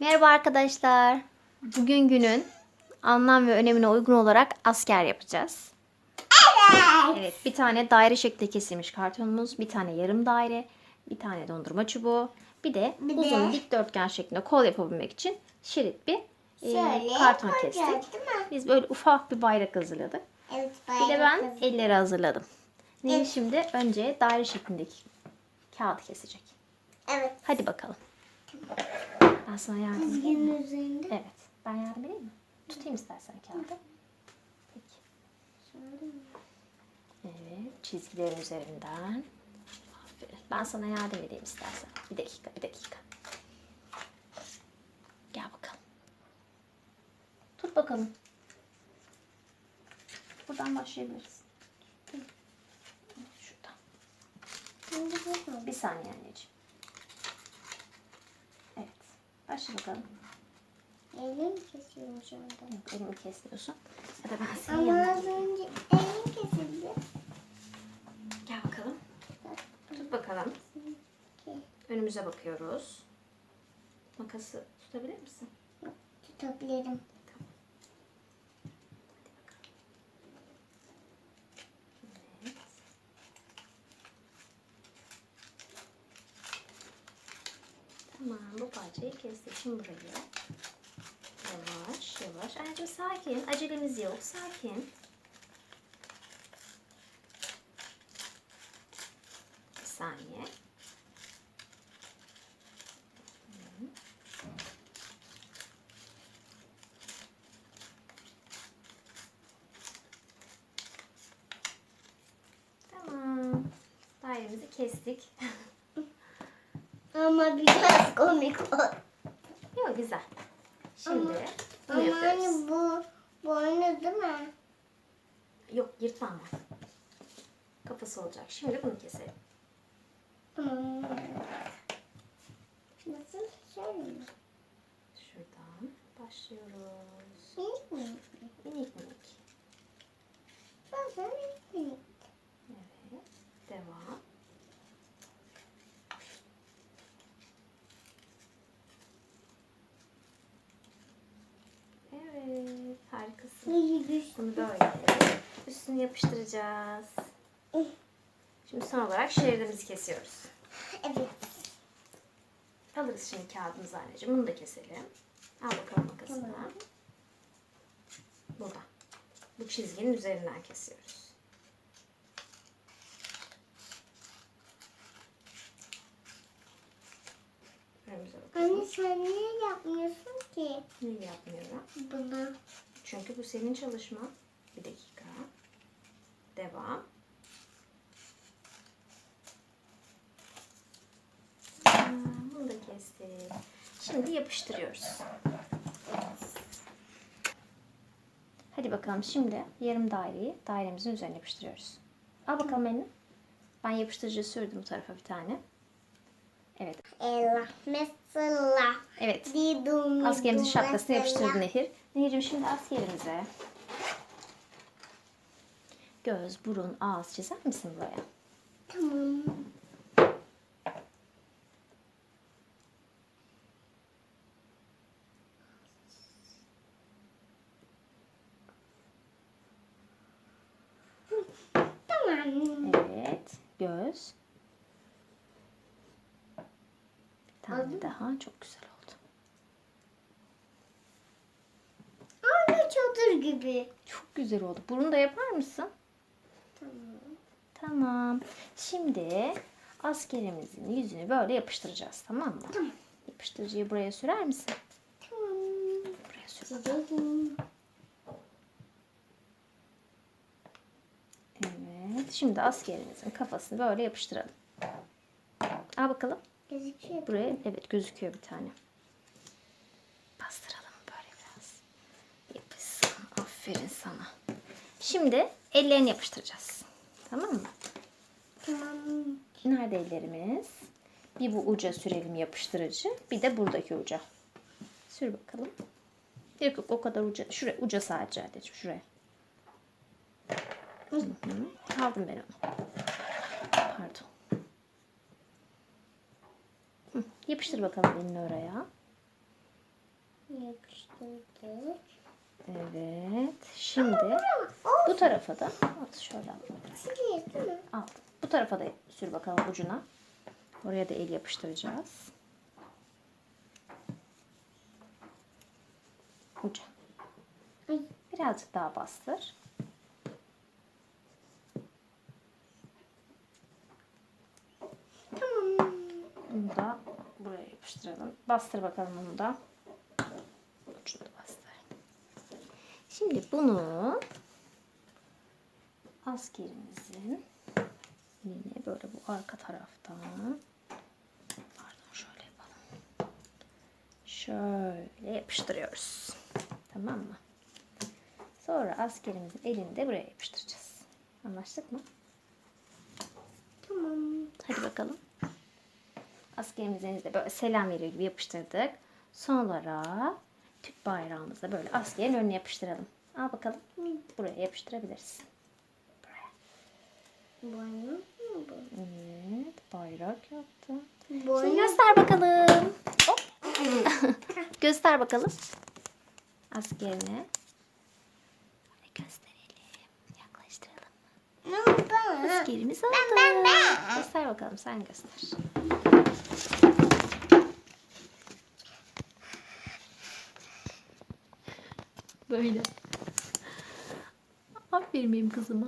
Merhaba arkadaşlar. Bugün günün anlam ve önemine uygun olarak asker yapacağız. Evet, bir tane daire şeklinde kesilmiş kartonumuz, bir tane yarım daire, bir tane dondurma çubuğu, bir de Bir de- uzun dikdörtgen şeklinde kol yapabilmek için şerit bir e, Şöyle karton koyacağız, kestik. değil mi? Biz böyle ufak bir bayrak hazırladık. Evet, Bir de ben bayrak elleri hazırladım. Nil Evet. şimdi önce daire şeklindeki kağıt kesecek. Evet. Hadi bakalım. Ben sana yardım edeyim. Çizginin üzerinde. Evet. Ben yardım edeyim mi? Tutayım istersen kağıdı. Peki. Evet. Çizgilerin üzerinden. Aferin. Ben sana yardım edeyim istersen. Bir dakika, bir dakika. Gel bakalım. Tut bakalım. Buradan başlayabiliriz. Şuradan. Bir saniye anneciğim. Evet. Başla bakalım. Elim kesiyorum şu anda. Yok elimi kesmiyorsun. Ya da ben senin Ama yanına az önce elim kesildi. Gel bakalım. Tut bakalım. Önümüze bakıyoruz. Makası tutabilir misin? Tutabilirim. Evet. Tamam bu parçayı kestik. Şimdi burayı. Yavaş yavaş. Anneciğim sakin. Acelemiz yok. Sakin. Bir saniye. Tamam. Dairemizi kestik. Ama biraz komik oldu. Yok güzel. Şimdi bunu Ama yapıyoruz. hani bu boynu değil mi? Yok yırtma ama. Kafası olacak. Şimdi bunu keselim. Hmm. Nasıl? Şöyle mi? Şuradan başlıyoruz. Minik mi? Minik minik. Fazla minik minik. Evet. Devam. Güç. Bunu böyle üstünü yapıştıracağız. Şimdi son olarak şeridimizi kesiyoruz. Evet. Alırız şimdi kağıdımızı anneciğim. Bunu da keselim. Al bakalım makasını. Tamam. Burada. Bu çizginin üzerinden kesiyoruz. Anne sen niye yapmıyorsun ki Niye yapmıyorum? bunu? Çünkü bu senin çalışman. Bir dakika. Devam. Bunu da kestik. Şimdi yapıştırıyoruz. Hadi bakalım şimdi yarım daireyi dairemizin üzerine yapıştırıyoruz. Al bakalım elini. Ben yapıştırıcı sürdüm bu tarafa bir tane. Evet. Ella. Mesela. Evet. Didum. Askerimizin şapkasını yapıştırdı Nehir. Nehir'cim şimdi askerimize göz, burun, ağız çizer misin buraya? Tamam. Tamam. Evet. Göz. Bir tane mu? daha. Çok güzel oldu. Aynı çadır gibi. Çok güzel oldu. Burun da yapar mısın? Tamam. Tamam. Şimdi askerimizin yüzünü böyle yapıştıracağız. Tamam mı? Tamam. Yapıştırıcıyı buraya sürer misin? Tamam. Buraya sür. bakalım. Evet. Şimdi askerimizin kafasını böyle yapıştıralım. Al bakalım. Gözüküyor. Buraya evet gözüküyor bir tane. Bastıralım böyle biraz. Yapışsın. Aferin sana. Şimdi ellerini yapıştıracağız. Tamam mı? Tamam. Nerede ellerimiz? Bir bu uca sürelim yapıştırıcı. Bir de buradaki uca. Sür bakalım. Yok yok o kadar uca. Şuraya uca sadece anneciğim şuraya. Hı hı. Aldım ben onu. Pardon. Hı, Yapıştır bakalım elini oraya. yapıştırdık. Evet. Şimdi bu tarafa da at şöyle al. Al. Bu tarafa da sür bakalım ucuna. Oraya da el yapıştıracağız. Uca. Birazcık daha bastır. Tamam. Bunu da buraya yapıştıralım. Bastır bakalım bunu da. Ucunu bastır. Şimdi bunu askerimizin yine böyle bu arka taraftan pardon şöyle yapalım. Şöyle yapıştırıyoruz. Tamam mı? Sonra askerimizin elini de buraya yapıştıracağız. Anlaştık mı? Tamam. Hadi bakalım. Askerimizin de böyle selam veriyor gibi yapıştırdık. Sonra Türk bayrağımızı da böyle askerin önüne yapıştıralım. Al bakalım. Buraya yapıştırabilirsin. Buraya. Boynu mu bu? Evet, bayrak yaptı. Şimdi göster bakalım. Hop. göster bakalım. Askerine. Böyle gösterelim. Yaklaştıralım. Ne oldu bana? Askerimiz oldu. Göster bakalım sen göster. Böyle. Aferin benim kızıma.